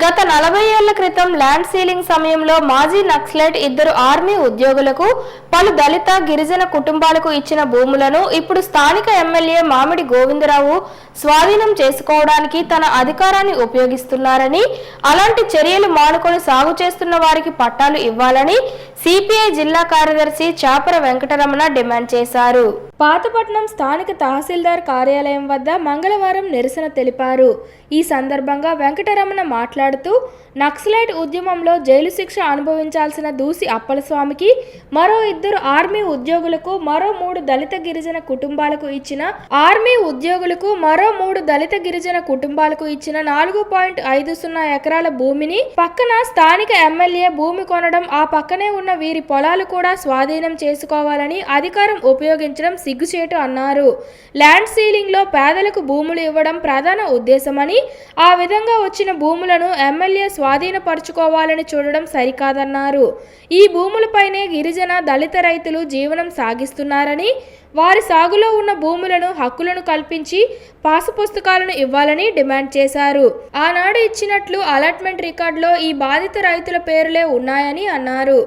గత నలభై ఏళ్ళ క్రితం ల్యాండ్ సీలింగ్ సమయంలో మాజీ నక్సలైట్ ఇద్దరు ఆర్మీ ఉద్యోగులకు పలు దళిత గిరిజన కుటుంబాలకు ఇచ్చిన భూములను ఇప్పుడు స్థానిక ఎమ్మెల్యే మామిడి గోవిందరావు స్వాధీనం చేసుకోవడానికి తన అధికారాన్ని ఉపయోగిస్తున్నారని అలాంటి చర్యలు మానుకొని సాగు చేస్తున్న వారికి పట్టాలు ఇవ్వాలని సిపిఐ జిల్లా కార్యదర్శి చాపర వెంకటరమణ డిమాండ్ చేశారు. పాతపట్నం స్థానిక తహసీల్దార్ కార్యాలయం వద్ద మంగళవారం నిరసన తెలిపారు. ఈ సందర్భంగా వెంకటరమణ మాట్లాడుతూ నక్సలైట్ ఉద్యమంలో జైలు శిక్ష అనుభవించాల్సిన దూసి అప్పలస్వామికి మరో ఇద్దరు ఆర్మీ ఉద్యోగులకు మరో మూడు దళిత గిరిజన కుటుంబాలకు ఇచ్చిన ఆర్మీ ఉద్యోగులకు మరో మూడు దళిత గిరిజన కుటుంబాలకు ఇచ్చిన నాలుగు పాయింట్ ఐదు సున్నా ఎకరాల భూమిని పక్కన స్థానిక ఎమ్మెల్యే భూమి కొనడం ఆ పక్కనే ఉన్న వీరి పొలాలు కూడా స్వాధీనం చేసుకోవాలని అధికారం ఉపయోగించడం సిగ్గుచేటు అన్నారు. ల్యాండ్ సీలింగ్లో పేదలకు భూములు ఇవ్వడం ప్రధాన ఉద్దేశమని ఆ విధంగా వచ్చిన భూములను ఎమ్మెల్యే స్వాధీనపరుచుకోవాలని చూడడం సరికాదన్నారు. ఈ భూములపైనే గిరిజన దళిత రైతులు జీవనం సాగిస్తున్నారని వారి సాగులో ఉన్న భూములను హక్కులను కల్పించి పాసు పుస్తకాలను ఇవ్వాలని డిమాండ్ చేశారు. ఆనాడు ఇచ్చినట్లు అలాట్మెంట్ రికార్డులో ఈ బాధిత రైతుల పేర్లే ఉన్నాయని అన్నారు.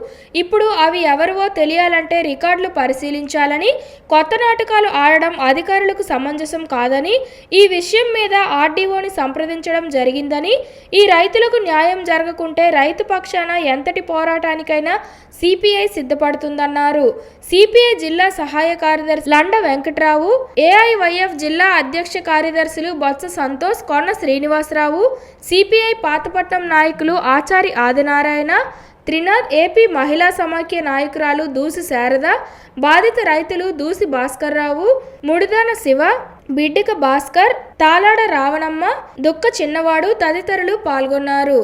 ఇప్పుడు అవి ఎవరివో తెలియాలంటే రికార్డులు పరిశీలించాలని కొత్త నాటకాలు ఆడడం అధికారులకు సమంజసం కాదని ఈ విషయం మీద ఆర్డీఓని సంప్రదించడం జరిగిందని ఈ రైతులకు న్యాయం జరగకుంటే రైతు పక్షాన ఎంతటి పోరాటానికైనా సిపిఐ సిద్ధపడుతుందన్నారు. సిపిఐ జిల్లా సహాయ కార్యదర్శి లండ వెంకట్రావు ఏఐవైఎఫ్ జిల్లా అధ్యక్ష కార్యదర్శులు బొత్స సంతోష్ కొన్న శ్రీనివాసరావు సిపిఐ పాతపట్నం నాయకులు ఆచారి ఆదినారాయణ త్రినాథ్ ఏపీ మహిళా సమాఖ్య నాయకురాలు దూసి శారద బాధిత రైతులు దూసి భాస్కర్రావు ముడిదాన శివ బిడ్డిక భాస్కర్ తాలాడ రావణమ్మ దుక్క చిన్నవాడు తదితరులు పాల్గొన్నారు.